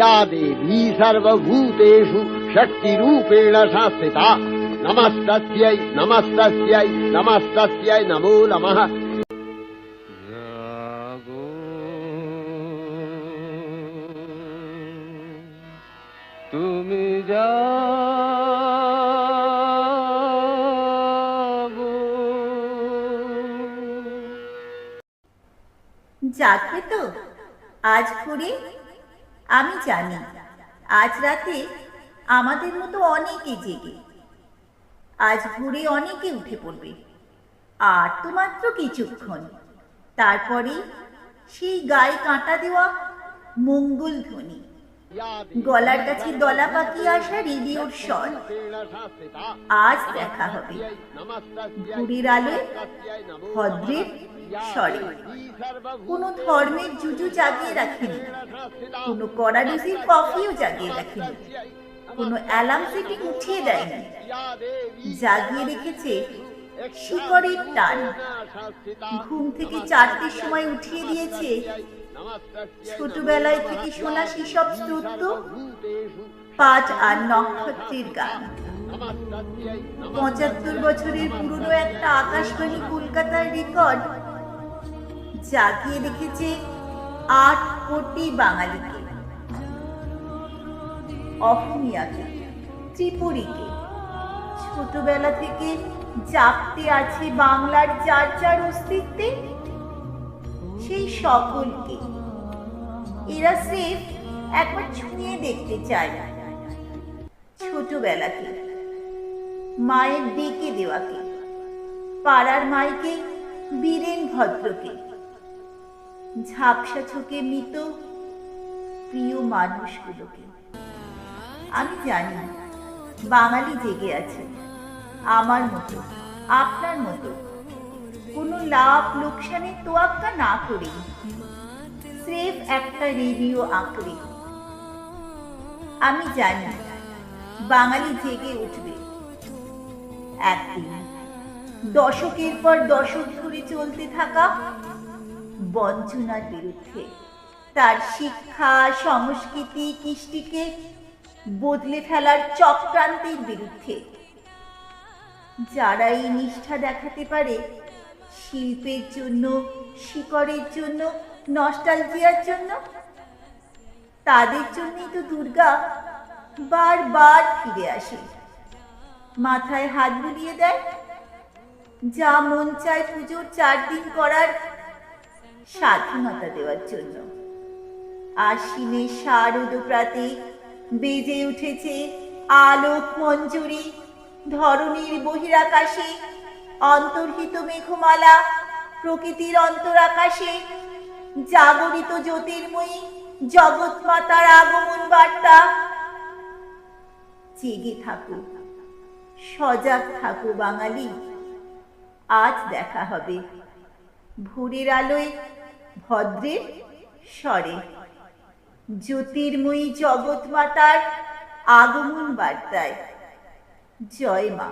या देवी सर्वभूतेषु शक्तिरूपेण संस्थिता नमस्तस्यै नमस्तस्यै नमस्तस्यै नमो नमः জাগো তুমি যাগো জাগবে তো আজ ঘুরে আমি জানি, আজ রাতে আমাদের মতো অনেকে জেগে। আজ ভোরে অনেকে উঠে পড়বে। আর তো মাত্র কিছুক্ষণ। তারপরে সেই গায়ে কাঁটা দেওয়া মঙ্গল ধ্বনি। গলার কাছে দলা পাকিয়ে আসা রেডিওর স্বর আজ দেখা হবে। ঘুরির আলে ভদ্রের স্বরে। কোনো ধর্মের জুজু জাগিয়ে রাখেনি। কোনো কড়াডিসির কফিও জাগিয়ে রাখেনি। কোনো অ্যালার্ম সেটিং উঠিয়ে দেয়নি। জাগিয়ে রেখেছে শিকড়ের টান। ঘুম থেকে চারটির সময় উঠিয়ে দিয়েছে। ছোটবেলায় থেকে শোনা সেসব স্তোত্র, পাঁচ আর নক্ষত্রের গান। পঁচাত্তর বছরের পুরনো একটা আকাশবাণী কলকাতার রেকর্ড জাগিয়ে রেখেছে আট কোটি বাঙালিকে। অহমিয়াকে, ত্রিপুরীকে। ছোটবেলা থেকে জাগতে আছে বাংলার যার যার অস্তিত্বে, সেই সকলকে। এরা স্রেফ একবার ছুঁয়ে দেখতে চায়। ছোটবেলাকে, মায়ের ডেকে দেওয়াকে, পাড়ার মাইকে, বীরেন ভদ্রকে। ঝাপসা চোখে মৃত প্রিয় মানুষগুলোকে। আমি জানি বাঙালি জেগে আছে। আমার মতো, আপনার মতো। কোনো লাভ লোকসানের তোয়াক্কা না করে স্রেফ একটা রেডিও আঁকড়ে। আমি জানি, বাঙালি জেগে উঠবে। একদিন, দশকের পর দশক ধরে চলতে থাকা বঞ্চনার বিরুদ্ধে, তার শিক্ষা, সংস্কৃতি, কৃষ্টিকে বদলে ফেলার চক্রান্তের বিরুদ্ধে। যারা এই নিষ্ঠা দেখাতে পারে, শিল্পের জন্য, শিকড়ের জন্য, নস্টালজিয়ার জন্য, তাদের জন্যই তো দুর্গা বারবার ফিরে আসে। মাথায় হাত বুলিয়ে দেয়, যা মন চায় পুজোর চার দিন করার স্বাধীনতা দেওয়ার জন্য। আশ্বিনে শারদ প্রাতে বেজে উঠেছে আলোক মঞ্জুরি, ধরণীর বহিরাকাশে, অন্তর্হিত মেঘমালা, প্রকৃতির অন্তরাকাশে, জাগরিত জ্যোতির্ময়ী জগৎ মাতার আগমন বার্তা। জেগে থাকো, সজাগ থাকো বাঙালি, আজ দেখা হবে ভোরের আলোয়, ভদ্রের স্বরে। জ্যোতির্ময়ী জগৎ মাতার আগমন বার্তায়। জয় মা।